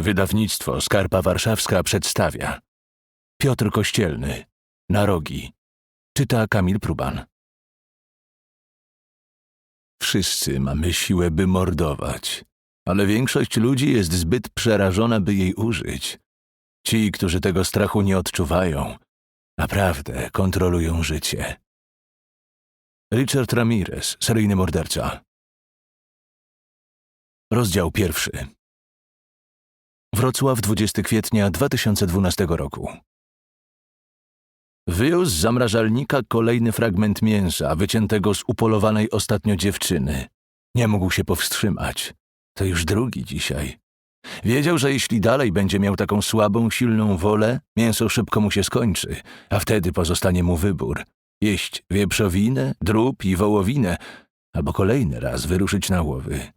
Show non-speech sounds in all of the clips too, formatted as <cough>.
Wydawnictwo Skarpa Warszawska przedstawia Piotr Kościelny Na rogi Czyta Kamil Pruban Wszyscy mamy siłę, by mordować, ale większość ludzi jest zbyt przerażona, by jej użyć. Ci, którzy tego strachu nie odczuwają, naprawdę kontrolują życie. Richard Ramirez, seryjny morderca. Rozdział pierwszy. Wrocław, 20 kwietnia 2012 roku. Wyjął z zamrażalnika kolejny fragment mięsa, wyciętego z upolowanej ostatnio dziewczyny. Nie mógł się powstrzymać. To już drugi dzisiaj. Wiedział, że jeśli dalej będzie miał taką słabą, silną wolę, mięso szybko mu się skończy, a wtedy pozostanie mu wybór. Jeść wieprzowinę, drób i wołowinę, albo kolejny raz wyruszyć na łowy.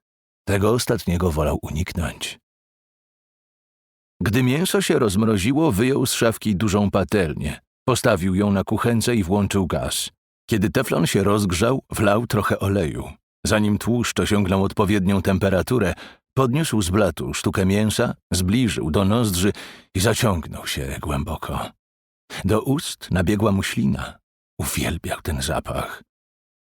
Tego ostatniego wolał uniknąć. Gdy mięso się rozmroziło, wyjął z szafki dużą patelnię. Postawił ją na kuchence i włączył gaz. Kiedy teflon się rozgrzał, wlał trochę oleju. Zanim tłuszcz osiągnął odpowiednią temperaturę, podniósł z blatu sztukę mięsa, zbliżył do nozdrzy i zaciągnął się głęboko. Do ust nabiegła mu ślina. Uwielbiał ten zapach.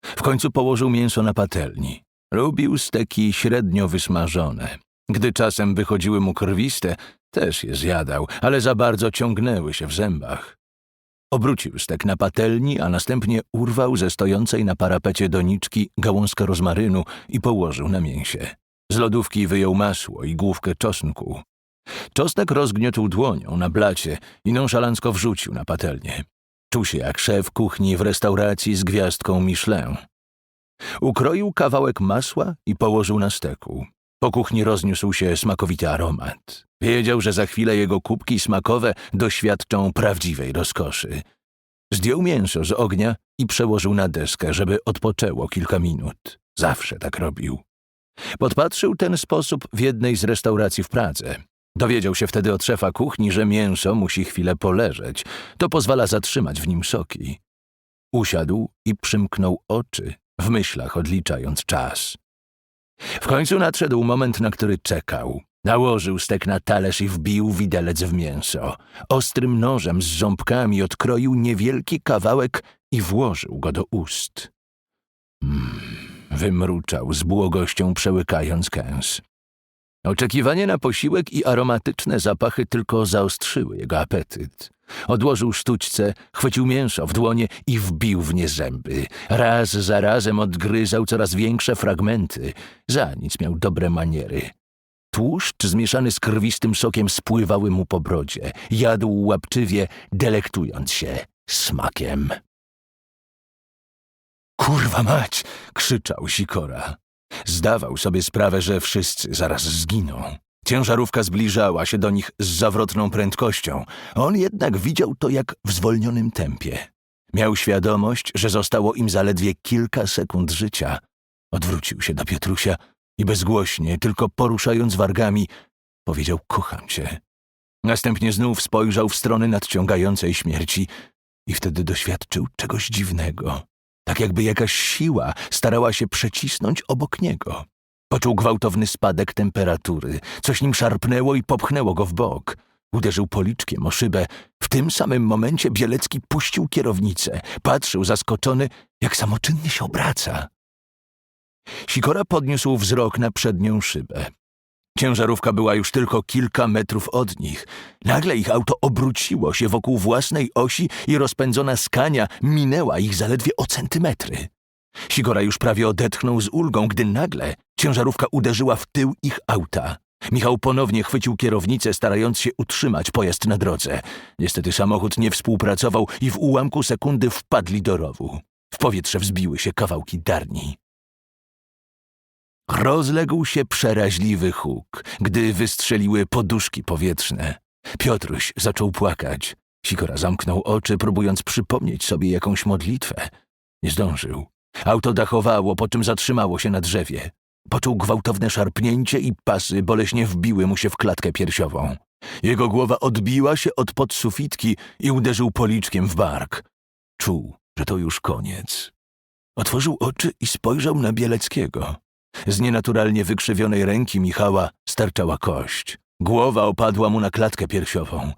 W końcu położył mięso na patelni. Lubił steki średnio wysmażone. Gdy czasem wychodziły mu krwiste, też je zjadał, ale za bardzo ciągnęły się w zębach. Obrócił stek na patelni, a następnie urwał ze stojącej na parapecie doniczki gałązkę rozmarynu i położył na mięsie. Z lodówki wyjął masło i główkę czosnku. Czosnek rozgniotł dłonią na blacie i nonszalancko wrzucił na patelnię. Czuł się jak szef kuchni w restauracji z gwiazdką Michelin. Ukroił kawałek masła i położył na steku. Po kuchni rozniósł się smakowity aromat. Wiedział, że za chwilę jego kubki smakowe doświadczą prawdziwej rozkoszy. Zdjął mięso z ognia i przełożył na deskę, żeby odpoczęło kilka minut. Zawsze tak robił. Podpatrzył ten sposób w jednej z restauracji w Pradze. Dowiedział się wtedy od szefa kuchni, że mięso musi chwilę poleżeć. To pozwala zatrzymać w nim soki. Usiadł i przymknął oczy, w myślach odliczając czas. W końcu nadszedł moment, na który czekał. Nałożył stek na talerz i wbił widelec w mięso. Ostrym nożem z ząbkami odkroił niewielki kawałek i włożył go do ust. Mm, wymruczał z błogością przełykając kęs. Oczekiwanie na posiłek i aromatyczne zapachy tylko zaostrzyły jego apetyt. Odłożył sztućce, chwycił mięso w dłonie i wbił w nie zęby. Raz za razem odgryzał coraz większe fragmenty. Za nic miał dobre maniery. Tłuszcz zmieszany z krwistym sokiem spływały mu po brodzie. Jadł łapczywie, delektując się smakiem. Kurwa mać! krzyczał Sikora. Zdawał sobie sprawę, że wszyscy zaraz zginą. Ciężarówka zbliżała się do nich z zawrotną prędkością. On jednak widział to jak w zwolnionym tempie. Miał świadomość, że zostało im zaledwie kilka sekund życia. Odwrócił się do Piotrusia i bezgłośnie, tylko poruszając wargami, powiedział: Kocham cię. Następnie znów spojrzał w stronę nadciągającej śmierci i wtedy doświadczył czegoś dziwnego. Tak jakby jakaś siła starała się przecisnąć obok niego. Poczuł gwałtowny spadek temperatury. Coś nim szarpnęło i popchnęło go w bok. Uderzył policzkiem o szybę. W tym samym momencie Bielecki puścił kierownicę. Patrzył zaskoczony, jak samoczynnie się obraca. Sikora podniósł wzrok na przednią szybę. Ciężarówka była już tylko kilka metrów od nich. Nagle ich auto obróciło się wokół własnej osi i rozpędzona skania minęła ich zaledwie o centymetry. Sigora już prawie odetchnął z ulgą, gdy nagle ciężarówka uderzyła w tył ich auta. Michał ponownie chwycił kierownicę, starając się utrzymać pojazd na drodze. Niestety samochód nie współpracował i w ułamku sekundy wpadli do rowu. W powietrze wzbiły się kawałki darni. Rozległ się przeraźliwy huk, gdy wystrzeliły poduszki powietrzne. Piotruś zaczął płakać. Sikora zamknął oczy, próbując przypomnieć sobie jakąś modlitwę. Nie zdążył. Auto dachowało, po czym zatrzymało się na drzewie. Poczuł gwałtowne szarpnięcie i pasy boleśnie wbiły mu się w klatkę piersiową. Jego głowa odbiła się od podsufitki i uderzył policzkiem w bark. Czuł, że to już koniec. Otworzył oczy i spojrzał na Bieleckiego. Z nienaturalnie wykrzywionej ręki Michała starczała kość. Głowa opadła mu na klatkę piersiową.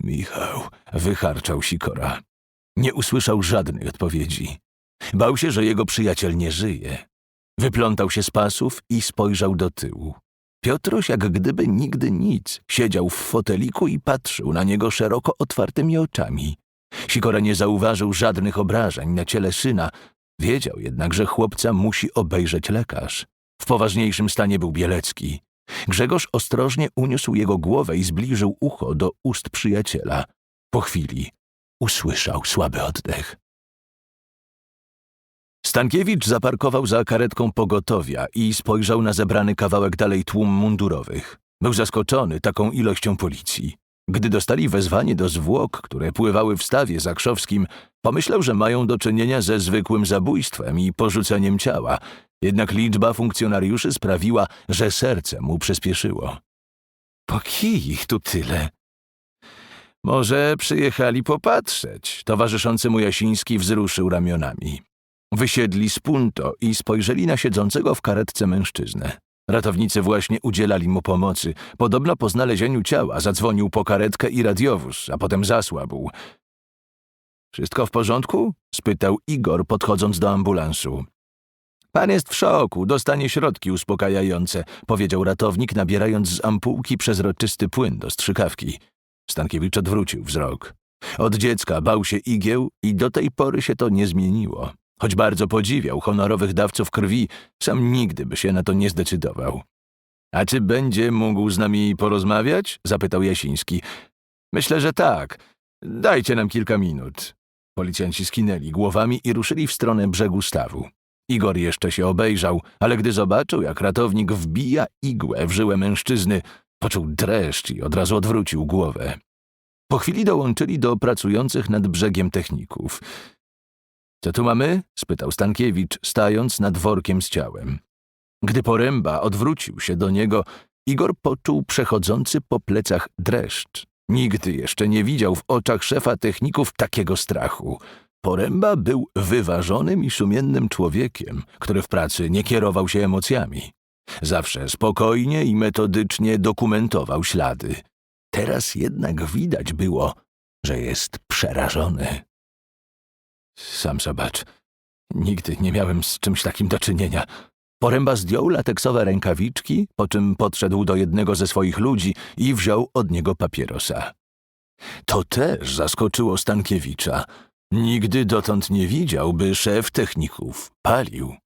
Michał, wycharczał Sikora. Nie usłyszał żadnej odpowiedzi. Bał się, że jego przyjaciel nie żyje. Wyplątał się z pasów i spojrzał do tyłu. Piotruś, jak gdyby nigdy nic, siedział w foteliku i patrzył na niego szeroko otwartymi oczami. Sikora nie zauważył żadnych obrażeń na ciele syna, wiedział jednak, że chłopca musi obejrzeć lekarz. W poważniejszym stanie był Bielecki. Grzegorz ostrożnie uniósł jego głowę i zbliżył ucho do ust przyjaciela. Po chwili usłyszał słaby oddech. Stankiewicz zaparkował za karetką pogotowia i spojrzał na zebrany kawałek dalej tłum mundurowych. Był zaskoczony taką ilością policji. Gdy dostali wezwanie do zwłok, które pływały w stawie zakrzowskim, pomyślał, że mają do czynienia ze zwykłym zabójstwem i porzuceniem ciała, jednak liczba funkcjonariuszy sprawiła, że serce mu przyspieszyło. Po kij ich tu tyle? Może przyjechali popatrzeć. Towarzyszący mu Jasiński wzruszył ramionami. Wysiedli z punto i spojrzeli na siedzącego w karetce mężczyznę. Ratownicy właśnie udzielali mu pomocy. Podobno po znalezieniu ciała zadzwonił po karetkę i radiowóz, a potem zasłabł. Wszystko w porządku? spytał Igor, podchodząc do ambulansu. Pan jest w szoku, dostanie środki uspokajające, powiedział ratownik, nabierając z ampułki przezroczysty płyn do strzykawki. Stankiewicz odwrócił wzrok. Od dziecka bał się igieł i do tej pory się to nie zmieniło. Choć bardzo podziwiał honorowych dawców krwi, sam nigdy by się na to nie zdecydował. A czy będzie mógł z nami porozmawiać? zapytał Jasiński. Myślę, że tak. Dajcie nam kilka minut. Policjanci skinęli głowami i ruszyli w stronę brzegu stawu. Igor jeszcze się obejrzał, ale gdy zobaczył, jak ratownik wbija igłę w żyłę mężczyzny, poczuł dreszcz i od razu odwrócił głowę. Po chwili dołączyli do pracujących nad brzegiem techników. Co tu mamy? spytał Stankiewicz, stając nad workiem z ciałem. Gdy poręba odwrócił się do niego, Igor poczuł przechodzący po plecach dreszcz. Nigdy jeszcze nie widział w oczach szefa techników takiego strachu. Poręba był wyważonym i sumiennym człowiekiem, który w pracy nie kierował się emocjami. Zawsze spokojnie i metodycznie dokumentował ślady. Teraz jednak widać było, że jest przerażony. Sam zobacz. Nigdy nie miałem z czymś takim do czynienia. Poręba zdjął lateksowe rękawiczki, po czym podszedł do jednego ze swoich ludzi i wziął od niego papierosa. To też zaskoczyło Stankiewicza. Nigdy dotąd nie widział, by szef techników palił.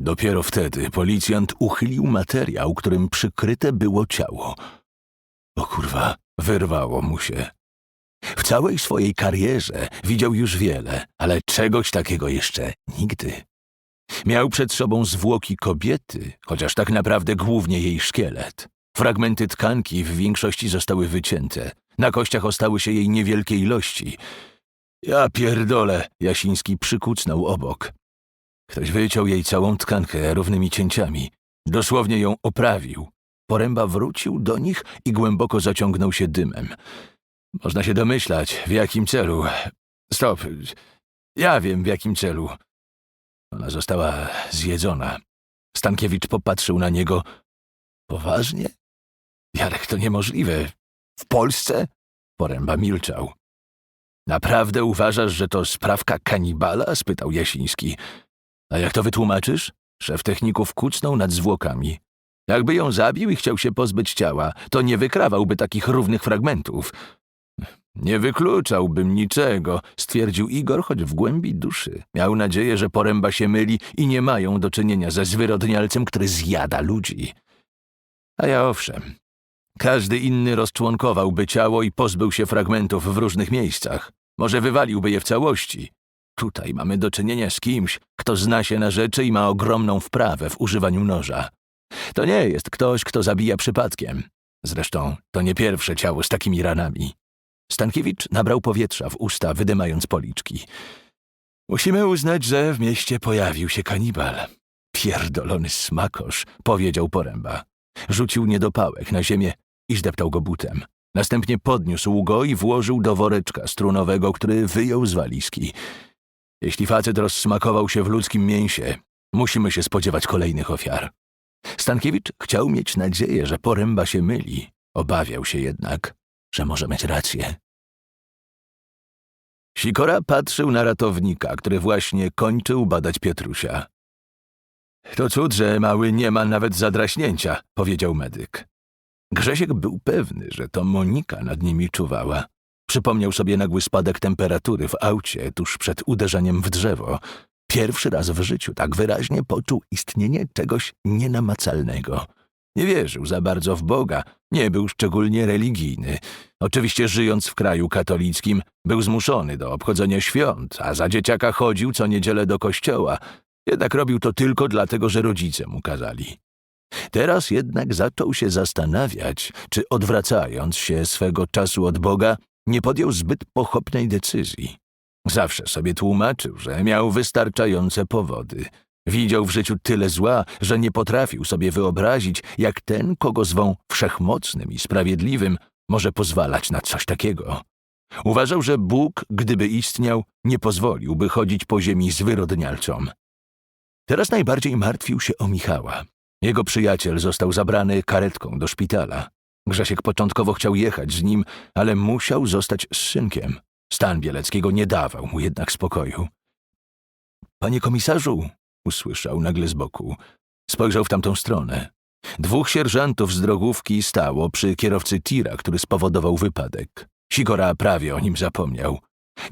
Dopiero wtedy policjant uchylił materiał, którym przykryte było ciało. O kurwa, wyrwało mu się. Całej swojej karierze widział już wiele, ale czegoś takiego jeszcze nigdy. Miał przed sobą zwłoki kobiety, chociaż tak naprawdę głównie jej szkielet. Fragmenty tkanki w większości zostały wycięte. Na kościach ostały się jej niewielkie ilości. Ja pierdolę, Jasiński przykucnął obok. Ktoś wyciął jej całą tkankę równymi cięciami. Dosłownie ją oprawił. Poręba wrócił do nich i głęboko zaciągnął się dymem. Można się domyślać, w jakim celu. Stop. Ja wiem, w jakim celu. Ona została zjedzona. Stankiewicz popatrzył na niego. Poważnie? Jarek, to niemożliwe. W Polsce? Poręba milczał. Naprawdę uważasz, że to sprawka kanibala? spytał Jasiński. A jak to wytłumaczysz? Szef techników kucnął nad zwłokami. Jakby ją zabił i chciał się pozbyć ciała, to nie wykrawałby takich równych fragmentów. Nie wykluczałbym niczego, stwierdził Igor, choć w głębi duszy miał nadzieję, że poręba się myli i nie mają do czynienia ze zwyrodnialcem, który zjada ludzi. A ja owszem, każdy inny rozczłonkowałby ciało i pozbył się fragmentów w różnych miejscach. Może wywaliłby je w całości. Tutaj mamy do czynienia z kimś, kto zna się na rzeczy i ma ogromną wprawę w używaniu noża. To nie jest ktoś, kto zabija przypadkiem. Zresztą to nie pierwsze ciało z takimi ranami. Stankiewicz nabrał powietrza w usta, wydymając policzki. Musimy uznać, że w mieście pojawił się kanibal. Pierdolony smakosz, powiedział poręba. Rzucił niedopałek na ziemię i zdeptał go butem. Następnie podniósł go i włożył do woreczka strunowego, który wyjął z walizki. Jeśli facet rozsmakował się w ludzkim mięsie, musimy się spodziewać kolejnych ofiar. Stankiewicz chciał mieć nadzieję, że poręba się myli. Obawiał się jednak, że może mieć rację. Sikora patrzył na ratownika, który właśnie kończył badać Pietrusia. To cud, że mały nie ma nawet zadraśnięcia, powiedział medyk. Grzesiek był pewny, że to Monika nad nimi czuwała. Przypomniał sobie nagły spadek temperatury w aucie tuż przed uderzeniem w drzewo. Pierwszy raz w życiu tak wyraźnie poczuł istnienie czegoś nienamacalnego. Nie wierzył za bardzo w Boga, nie był szczególnie religijny. Oczywiście żyjąc w kraju katolickim, był zmuszony do obchodzenia świąt, a za dzieciaka chodził co niedzielę do kościoła. Jednak robił to tylko dlatego, że rodzice mu kazali. Teraz jednak zaczął się zastanawiać, czy odwracając się swego czasu od Boga, nie podjął zbyt pochopnej decyzji. Zawsze sobie tłumaczył, że miał wystarczające powody. Widział w życiu tyle zła, że nie potrafił sobie wyobrazić, jak ten, kogo zwą wszechmocnym i sprawiedliwym, może pozwalać na coś takiego. Uważał, że Bóg, gdyby istniał, nie pozwoliłby chodzić po ziemi zwyrodnialcom. Teraz najbardziej martwił się o Michała. Jego przyjaciel został zabrany karetką do szpitala. Grzesiek początkowo chciał jechać z nim, ale musiał zostać z synkiem. Stan Bieleckiego nie dawał mu jednak spokoju. Panie komisarzu, usłyszał nagle z boku. Spojrzał w tamtą stronę. Dwóch sierżantów z drogówki stało przy kierowcy tira, który spowodował wypadek. Sikora prawie o nim zapomniał.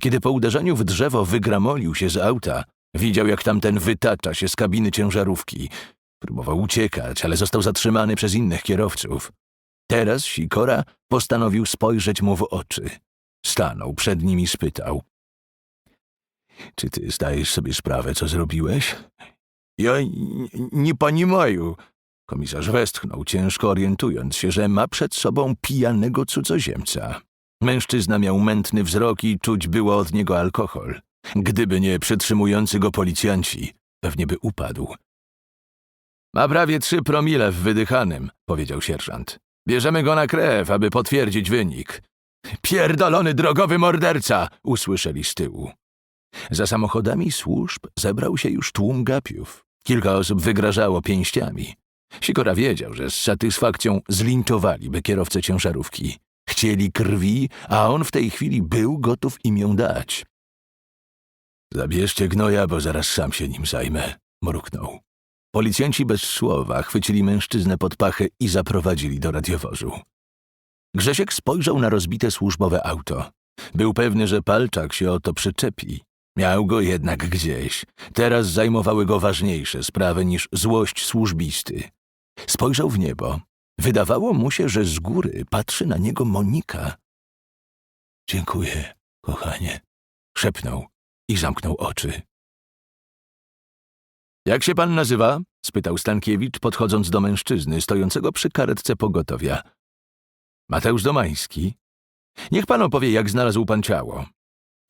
Kiedy po uderzeniu w drzewo wygramolił się z auta, widział jak tamten wytacza się z kabiny ciężarówki. Próbował uciekać, ale został zatrzymany przez innych kierowców. Teraz Sikora postanowił spojrzeć mu w oczy. Stanął przed nim i spytał. Czy ty zdajesz sobie sprawę, co zrobiłeś? Ja nie paniemaju. Komisarz westchnął, ciężko orientując się, że ma przed sobą pijanego cudzoziemca. Mężczyzna miał mętny wzrok i czuć było od niego alkohol. Gdyby nie przytrzymujący go policjanci, pewnie by upadł. Ma prawie trzy promile w wydychanym, powiedział sierżant. Bierzemy go na krew, aby potwierdzić wynik. Pierdolony drogowy morderca! usłyszeli z tyłu. Za samochodami służb zebrał się już tłum gapiów. Kilka osób wygrażało pięściami. Sikora wiedział, że z satysfakcją zlinczowaliby kierowcę ciężarówki. Chcieli krwi, a on w tej chwili był gotów im ją dać. Zabierzcie gnoja, bo zaraz sam się nim zajmę, mruknął. Policjanci bez słowa chwycili mężczyznę pod pachę i zaprowadzili do radiowozu. Grzesiek spojrzał na rozbite służbowe auto. Był pewny, że Palczak się o to przyczepi. Miał go jednak gdzieś. Teraz zajmowały go ważniejsze sprawy niż złość służbisty. Spojrzał w niebo. Wydawało mu się, że z góry patrzy na niego Monika. Dziękuję, kochanie, szepnął i zamknął oczy. Jak się pan nazywa? spytał Stankiewicz, podchodząc do mężczyzny stojącego przy karetce pogotowia. Mateusz Domański. Niech pan opowie, jak znalazł pan ciało.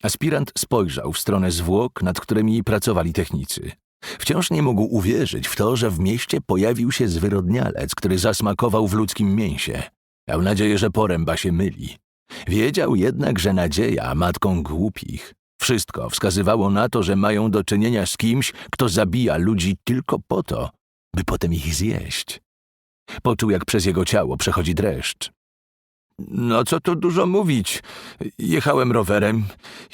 Aspirant spojrzał w stronę zwłok, nad którymi pracowali technicy. Wciąż nie mógł uwierzyć w to, że w mieście pojawił się zwyrodnialec, który zasmakował w ludzkim mięsie. Miał nadzieję, że poręba się myli. Wiedział jednak, że nadzieja matką głupich. Wszystko wskazywało na to, że mają do czynienia z kimś, kto zabija ludzi tylko po to, by potem ich zjeść. Poczuł, jak przez jego ciało przechodzi dreszcz. No co tu dużo mówić. Jechałem rowerem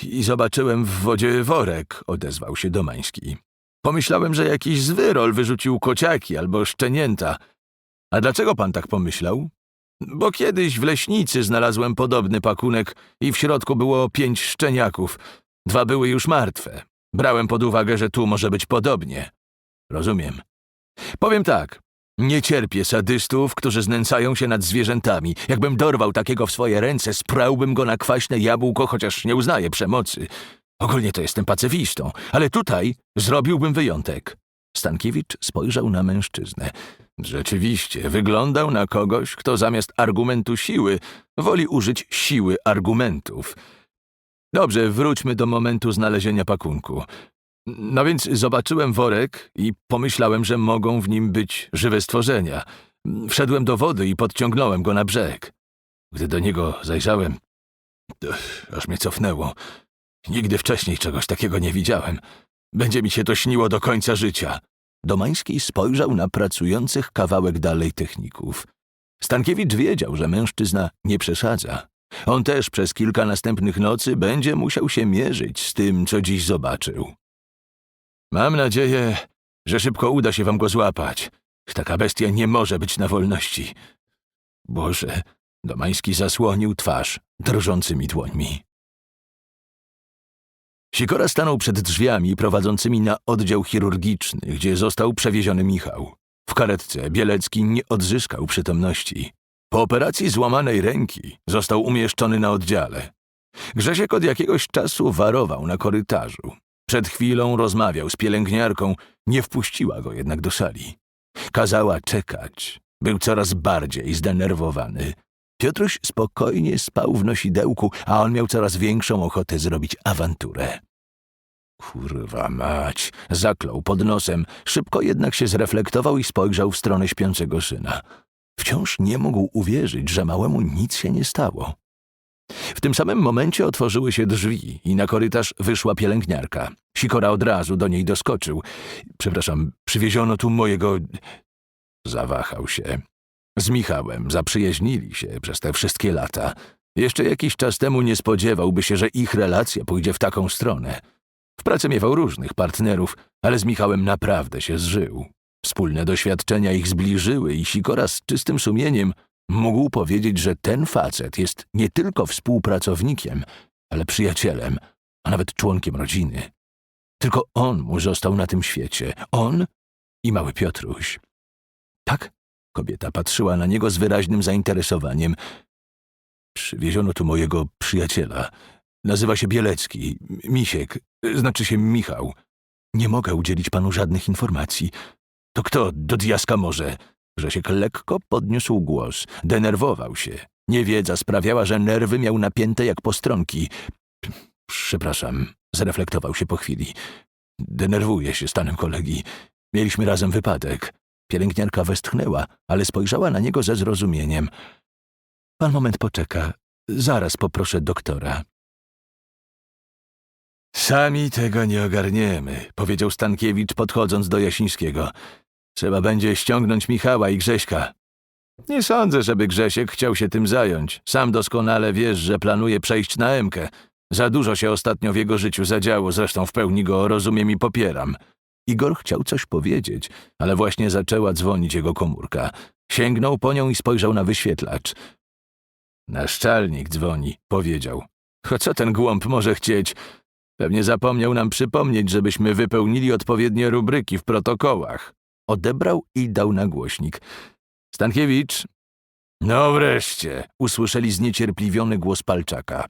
i zobaczyłem w wodzie worek, odezwał się Domański. Pomyślałem, że jakiś zwyrol wyrzucił kociaki albo szczenięta. A dlaczego pan tak pomyślał? Bo kiedyś w leśnicy znalazłem podobny pakunek i w środku było pięć szczeniaków. Dwa były już martwe. Brałem pod uwagę, że tu może być podobnie. Rozumiem. Powiem tak. Nie cierpię sadystów, którzy znęcają się nad zwierzętami. Jakbym dorwał takiego w swoje ręce, sprałbym go na kwaśne jabłko, chociaż nie uznaję przemocy. Ogólnie to jestem pacyfistą, ale tutaj zrobiłbym wyjątek. Stankiewicz spojrzał na mężczyznę. Rzeczywiście, wyglądał na kogoś, kto zamiast argumentu siły woli użyć siły argumentów. Dobrze, wróćmy do momentu znalezienia pakunku. No więc zobaczyłem worek i pomyślałem, że mogą w nim być żywe stworzenia. Wszedłem do wody i podciągnąłem go na brzeg. Gdy do niego zajrzałem, aż mnie cofnęło. Nigdy wcześniej czegoś takiego nie widziałem. Będzie mi się to śniło do końca życia. Domański spojrzał na pracujących kawałek dalej techników. Stankiewicz wiedział, że mężczyzna nie przesadza. On też przez kilka następnych nocy będzie musiał się mierzyć z tym, co dziś zobaczył. Mam nadzieję, że szybko uda się wam go złapać. Taka bestia nie może być na wolności. Boże, Domański zasłonił twarz drżącymi dłońmi. Sikora stanął przed drzwiami prowadzącymi na oddział chirurgiczny, gdzie został przewieziony Michał. W karetce Bielecki nie odzyskał przytomności. Po operacji złamanej ręki został umieszczony na oddziale. Grzesiek od jakiegoś czasu warował na korytarzu. Przed chwilą rozmawiał z pielęgniarką, nie wpuściła go jednak do sali. Kazała czekać. Był coraz bardziej zdenerwowany. Piotruś spokojnie spał w nosidełku, a on miał coraz większą ochotę zrobić awanturę. Kurwa mać, zaklął pod nosem, szybko jednak się zreflektował i spojrzał w stronę śpiącego syna. Wciąż nie mógł uwierzyć, że małemu nic się nie stało. W tym samym momencie otworzyły się drzwi i na korytarz wyszła pielęgniarka. Sikora od razu do niej doskoczył. Przepraszam, przywieziono tu mojego... Zawahał się. Z Michałem zaprzyjaźnili się przez te wszystkie lata. Jeszcze jakiś czas temu nie spodziewałby się, że ich relacja pójdzie w taką stronę. W pracy miewał różnych partnerów, ale z Michałem naprawdę się zżył. Wspólne doświadczenia ich zbliżyły i Sikora z czystym sumieniem mógł powiedzieć, że ten facet jest nie tylko współpracownikiem, ale przyjacielem, a nawet członkiem rodziny. Tylko on mu został na tym świecie. On i mały Piotruś. Tak? Kobieta patrzyła na niego z wyraźnym zainteresowaniem. Przywieziono tu mojego przyjaciela. Nazywa się Bielecki. Misiek. Znaczy się Michał. Nie mogę udzielić panu żadnych informacji. To kto do diaska może? Grzesiek lekko podniósł głos. Denerwował się. Niewiedza sprawiała, że nerwy miał napięte jak postronki. Przepraszam, zreflektował się po chwili. Denerwuję się stanem kolegi. Mieliśmy razem wypadek. Pielęgniarka westchnęła, ale spojrzała na niego ze zrozumieniem. Pan moment poczeka. Zaraz poproszę doktora. Sami tego nie ogarniemy, powiedział Stankiewicz, podchodząc do Jasińskiego. Trzeba będzie ściągnąć Michała i Grześka. Nie sądzę, żeby Grzesiek chciał się tym zająć. Sam doskonale wiesz, że planuje przejść na Emkę. Za dużo się ostatnio w jego życiu zadziało, zresztą w pełni go rozumiem i popieram. Igor chciał coś powiedzieć, ale właśnie zaczęła dzwonić jego komórka. Sięgnął po nią i spojrzał na wyświetlacz. Naszczalnik dzwoni, powiedział. Cho co ten głąb może chcieć? Pewnie zapomniał nam przypomnieć, żebyśmy wypełnili odpowiednie rubryki w protokołach. Odebrał i dał na głośnik. Stankiewicz? No wreszcie, usłyszeli zniecierpliwiony głos Palczaka.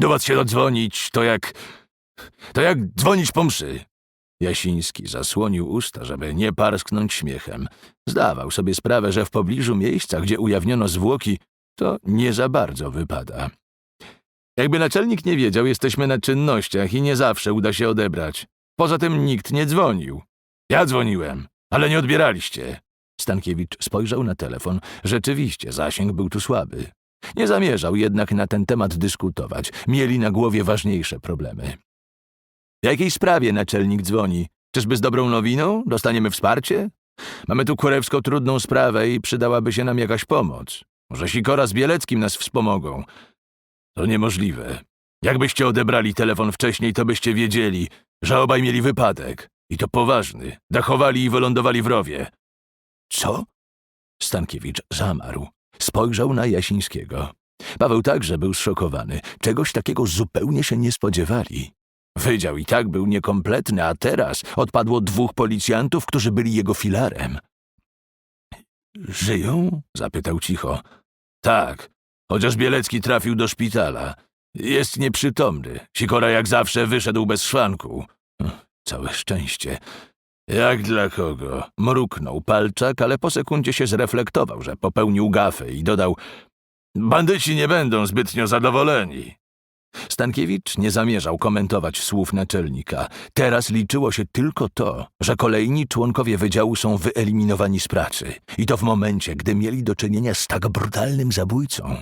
Do was się dodzwonić, to jak... to jak dzwonić po mszy. Jasiński zasłonił usta, żeby nie parsknąć śmiechem. Zdawał sobie sprawę, że w pobliżu miejsca, gdzie ujawniono zwłoki, to nie za bardzo wypada. Jakby naczelnik nie wiedział, jesteśmy na czynnościach i nie zawsze uda się odebrać. Poza tym nikt nie dzwonił. Ja dzwoniłem, ale nie odbieraliście. Stankiewicz spojrzał na telefon. Rzeczywiście, zasięg był tu słaby. Nie zamierzał jednak na ten temat dyskutować. Mieli na głowie ważniejsze problemy. W jakiej sprawie naczelnik dzwoni? Czyżby z dobrą nowiną? Dostaniemy wsparcie? Mamy tu kurewsko trudną sprawę i przydałaby się nam jakaś pomoc. Może Sikora z Bieleckim nas wspomogą. To niemożliwe. Jakbyście odebrali telefon wcześniej, to byście wiedzieli, że obaj mieli wypadek. I to poważny. Dachowali i wylądowali w rowie. Co? Stankiewicz zamarł. Spojrzał na Jasińskiego. Paweł także był zszokowany. Czegoś takiego zupełnie się nie spodziewali. Wydział i tak był niekompletny, a teraz odpadło dwóch policjantów, którzy byli jego filarem. Żyją? zapytał cicho. Tak, chociaż Bielecki trafił do szpitala. Jest nieprzytomny. Sikora jak zawsze wyszedł bez szwanku. Całe szczęście. Jak dla kogo? Mruknął palczak, ale po sekundzie się zreflektował, że popełnił gafę i dodał Bandyci nie będą zbytnio zadowoleni. Stankiewicz nie zamierzał komentować słów naczelnika. Teraz liczyło się tylko to, że kolejni członkowie wydziału są wyeliminowani z pracy. I to w momencie, gdy mieli do czynienia z tak brutalnym zabójcą.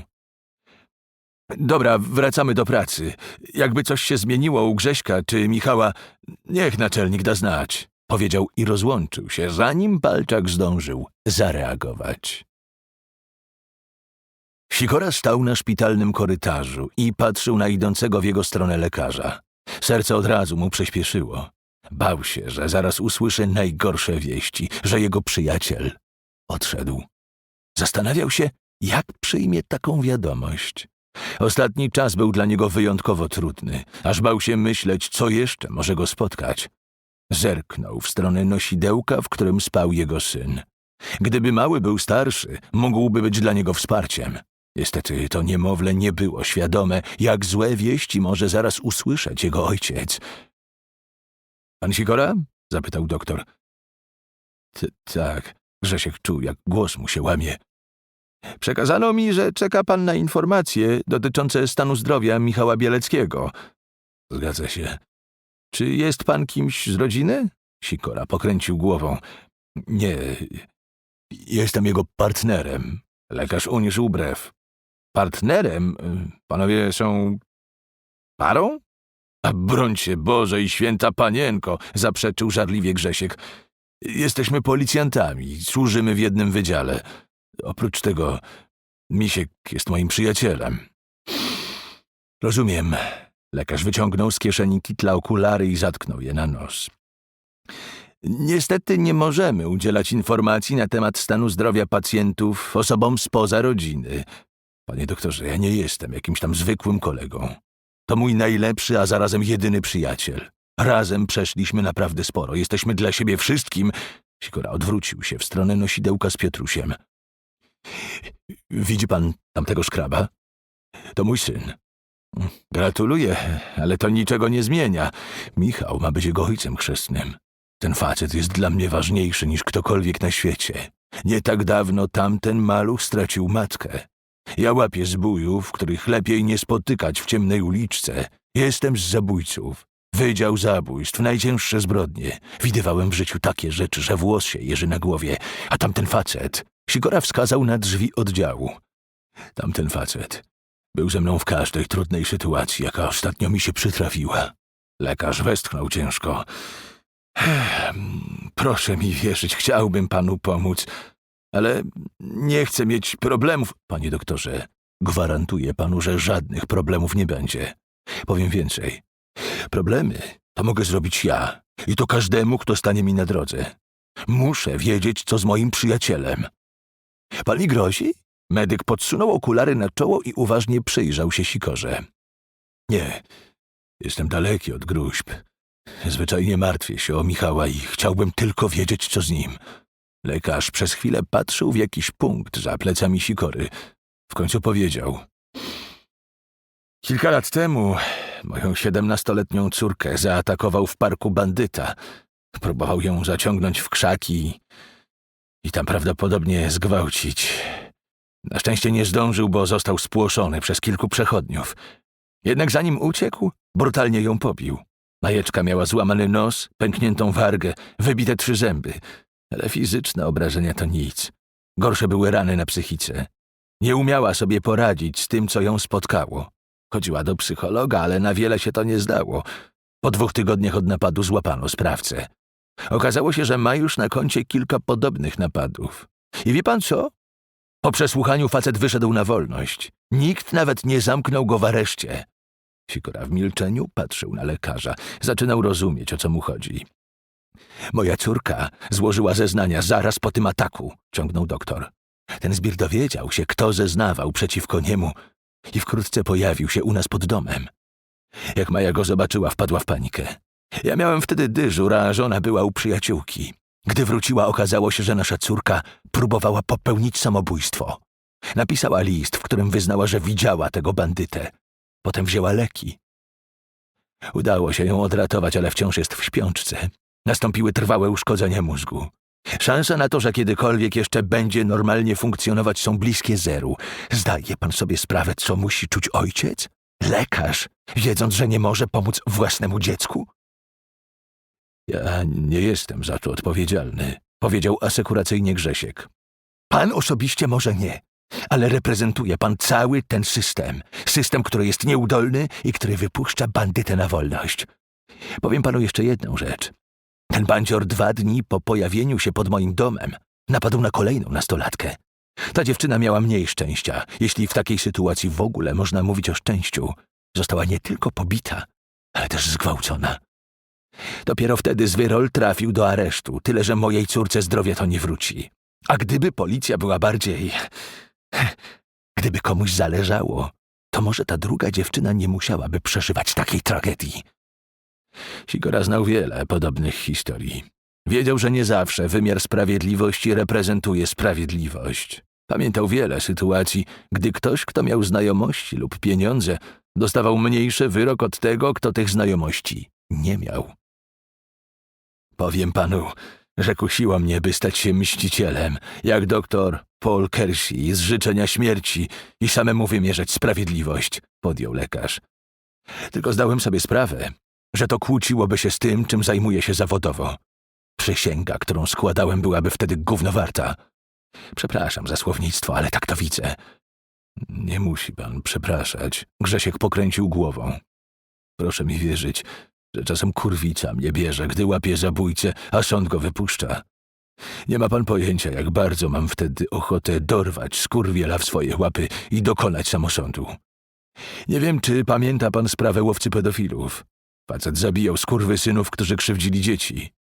Dobra, wracamy do pracy. Jakby coś się zmieniło u Grześka czy Michała, niech naczelnik da znać. powiedział i rozłączył się, zanim Palczak zdążył zareagować. Sikora stał na szpitalnym korytarzu i patrzył na idącego w jego stronę lekarza. Serce od razu mu przyspieszyło. Bał się, że zaraz usłyszy najgorsze wieści, że jego przyjaciel odszedł. Zastanawiał się, jak przyjmie taką wiadomość. Ostatni czas był dla niego wyjątkowo trudny, aż bał się myśleć, co jeszcze może go spotkać. Zerknął w stronę nosidełka, w którym spał jego syn. Gdyby mały był starszy, mógłby być dla niego wsparciem. Niestety to niemowlę nie było świadome, jak złe wieści może zaraz usłyszeć jego ojciec. Pan Sikora? zapytał doktor. Tak, Grzesiek czuł, jak głos mu się łamie. Przekazano mi, że czeka pan na informacje dotyczące stanu zdrowia Michała Bieleckiego. Zgadza się. Czy jest pan kimś z rodziny? Sikora pokręcił głową. Nie, jestem jego partnerem. Lekarz uniósł brew. Partnerem? Panowie są parą? A brońcie Boże i święta panienko, zaprzeczył żarliwie Grzesiek. Jesteśmy policjantami, służymy w jednym wydziale. Oprócz tego, Misiek jest moim przyjacielem. Rozumiem. Lekarz wyciągnął z kieszeni kitla okulary i zatknął je na nos. Niestety nie możemy udzielać informacji na temat stanu zdrowia pacjentów osobom spoza rodziny. Panie doktorze, ja nie jestem jakimś tam zwykłym kolegą. To mój najlepszy, a zarazem jedyny przyjaciel. Razem przeszliśmy naprawdę sporo. Jesteśmy dla siebie wszystkim. Sikora odwrócił się w stronę nosidełka z Piotrusiem. Widzi pan tamtego szkraba? To mój syn. Gratuluję, ale to niczego nie zmienia. Michał ma być jego ojcem chrzestnym. Ten facet jest dla mnie ważniejszy niż ktokolwiek na świecie. Nie tak dawno tamten maluch stracił matkę. Ja łapię zbójów, których lepiej nie spotykać w ciemnej uliczce. Jestem z zabójców. Wydział zabójstw, najcięższe zbrodnie. Widywałem w życiu takie rzeczy, że włos się jeży na głowie. A tamten facet... Sikora wskazał na drzwi oddziału. Tamten facet był ze mną w każdej trudnej sytuacji, jaka ostatnio mi się przytrafiła. Lekarz westchnął ciężko. Proszę mi wierzyć, chciałbym panu pomóc, ale nie chcę mieć problemów. Panie doktorze, gwarantuję panu, że żadnych problemów nie będzie. Powiem więcej. Problemy to mogę zrobić ja i to każdemu, kto stanie mi na drodze. Muszę wiedzieć, co z moim przyjacielem. Pani grozi? Medyk podsunął okulary na czoło i uważnie przyjrzał się sikorze. Nie, jestem daleki od gruźb. Zwyczajnie martwię się o Michała i chciałbym tylko wiedzieć, co z nim. Lekarz przez chwilę patrzył w jakiś punkt za plecami sikory. W końcu powiedział. Kilka lat temu moją siedemnastoletnią córkę zaatakował w parku bandyta. Próbował ją zaciągnąć w krzaki i tam prawdopodobnie zgwałcić. Na szczęście nie zdążył, bo został spłoszony przez kilku przechodniów. Jednak zanim uciekł, brutalnie ją pobił. Majeczka miała złamany nos, pękniętą wargę, wybite trzy zęby. Ale fizyczne obrażenia to nic. Gorsze były rany na psychice. Nie umiała sobie poradzić z tym, co ją spotkało. Chodziła do psychologa, ale na wiele się to nie zdało. Po dwóch tygodniach od napadu złapano sprawcę. Okazało się, że ma już na koncie kilka podobnych napadów. I wie pan co? Po przesłuchaniu facet wyszedł na wolność. Nikt nawet nie zamknął go w areszcie. Sikora w milczeniu patrzył na lekarza. Zaczynał rozumieć, o co mu chodzi. Moja córka złożyła zeznania zaraz po tym ataku, ciągnął doktor. Ten zbir dowiedział się, kto zeznawał przeciwko niemu i wkrótce pojawił się u nas pod domem. Jak Maja go zobaczyła, wpadła w panikę. Ja miałem wtedy dyżur, a żona była u przyjaciółki. Gdy wróciła, okazało się, że nasza córka próbowała popełnić samobójstwo. Napisała list, w którym wyznała, że widziała tego bandytę. Potem wzięła leki. Udało się ją odratować, ale wciąż jest w śpiączce. Nastąpiły trwałe uszkodzenia mózgu. Szanse na to, że kiedykolwiek jeszcze będzie normalnie funkcjonować, są bliskie zeru. Zdaje pan sobie sprawę, co musi czuć ojciec? Lekarz, wiedząc, że nie może pomóc własnemu dziecku? Ja nie jestem za to odpowiedzialny, powiedział asekuracyjnie Grzesiek. Pan osobiście może nie, ale reprezentuje pan cały ten system. System, który jest nieudolny i który wypuszcza bandytę na wolność. Powiem panu jeszcze jedną rzecz. Ten bandzior dwa dni po pojawieniu się pod moim domem napadł na kolejną nastolatkę. Ta dziewczyna miała mniej szczęścia, jeśli w takiej sytuacji w ogóle można mówić o szczęściu. Została nie tylko pobita, ale też zgwałcona. Dopiero wtedy Zwyrol trafił do aresztu, tyle że mojej córce zdrowie to nie wróci. A gdyby policja była bardziej. <sniffs> Gdyby komuś zależało, to może ta druga dziewczyna nie musiałaby przeżywać takiej tragedii. Sigora znał wiele podobnych historii. Wiedział, że nie zawsze wymiar sprawiedliwości reprezentuje sprawiedliwość. Pamiętał wiele sytuacji, gdy ktoś, kto miał znajomości lub pieniądze, dostawał mniejszy wyrok od tego, kto tych znajomości nie miał. Powiem panu, że kusiło mnie, by stać się mścicielem, jak doktor Paul Kersey z życzenia śmierci i samemu wymierzać sprawiedliwość, podjął lekarz. Tylko zdałem sobie sprawę, że to kłóciłoby się z tym, czym zajmuję się zawodowo. Przysięga, którą składałem, byłaby wtedy gównowarta. Przepraszam za słownictwo, ale tak to widzę. Nie musi pan przepraszać. Grzesiek pokręcił głową. Proszę mi wierzyć, że czasem kurwica mnie bierze, gdy łapie zabójcę, a sąd go wypuszcza. Nie ma pan pojęcia, jak bardzo mam wtedy ochotę dorwać skurwiela w swoje łapy i dokonać samosądu. Nie wiem, czy pamięta pan sprawę łowcy pedofilów. Facet zabijał skurwysynów, którzy krzywdzili dzieci.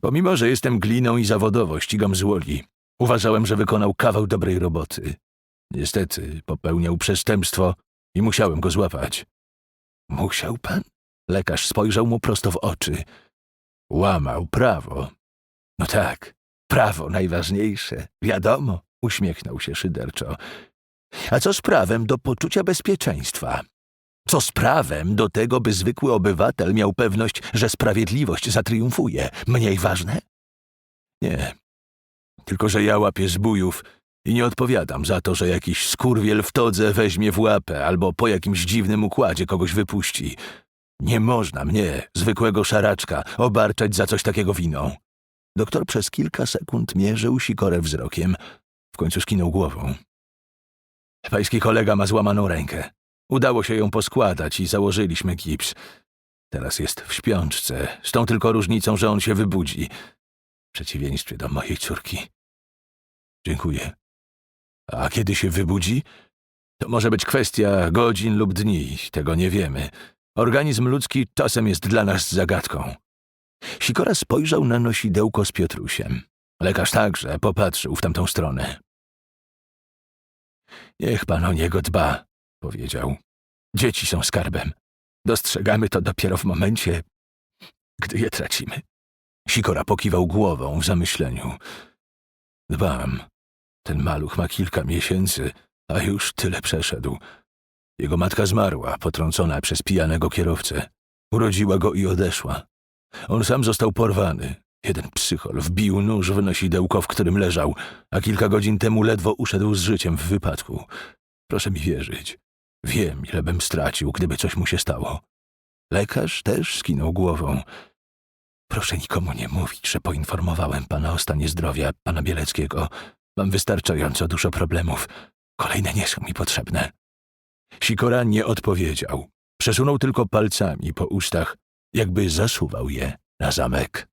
Pomimo, że jestem gliną i zawodowo ścigam złoli, uważałem, że wykonał kawał dobrej roboty. Niestety popełniał przestępstwo i musiałem go złapać. Musiał pan? Lekarz spojrzał mu prosto w oczy. Łamał prawo. No tak, prawo najważniejsze. Wiadomo, uśmiechnął się szyderczo. A co z prawem do poczucia bezpieczeństwa? Co z prawem do tego, by zwykły obywatel miał pewność, że sprawiedliwość zatriumfuje? Mniej ważne? Nie. Tylko, że ja łapię zbójów i nie odpowiadam za to, że jakiś skurwiel w todze weźmie w łapę albo po jakimś dziwnym układzie kogoś wypuści. Nie można mnie, zwykłego szaraczka, obarczać za coś takiego winą. Doktor przez kilka sekund mierzył Sikorę wzrokiem. W końcu skinął głową. Pański kolega ma złamaną rękę. Udało się ją poskładać i założyliśmy gips. Teraz jest w śpiączce, z tą tylko różnicą, że on się wybudzi. W przeciwieństwie do mojej córki. Dziękuję. A kiedy się wybudzi? To może być kwestia godzin lub dni, tego nie wiemy. Organizm ludzki czasem jest dla nas zagadką. Sikora spojrzał na nosidełko z Piotrusiem. Lekarz także popatrzył w tamtą stronę. Niech pan o niego dba, powiedział. Dzieci są skarbem. Dostrzegamy to dopiero w momencie, gdy je tracimy. Sikora pokiwał głową w zamyśleniu. Dbam. Ten maluch ma kilka miesięcy, a już tyle przeszedł. Jego matka zmarła, potrącona przez pijanego kierowcę. Urodziła go i odeszła. On sam został porwany. Jeden psychol wbił nóż w nosidełko, w którym leżał, a kilka godzin temu ledwo uszedł z życiem w wypadku. Proszę mi wierzyć. Wiem, ile bym stracił, gdyby coś mu się stało. Lekarz też skinął głową. Proszę nikomu nie mówić, że poinformowałem pana o stanie zdrowia pana Bieleckiego. Mam wystarczająco dużo problemów. Kolejne nie są mi potrzebne. Sikora nie odpowiedział. Przesunął tylko palcami po ustach, jakby zasuwał je na zamek.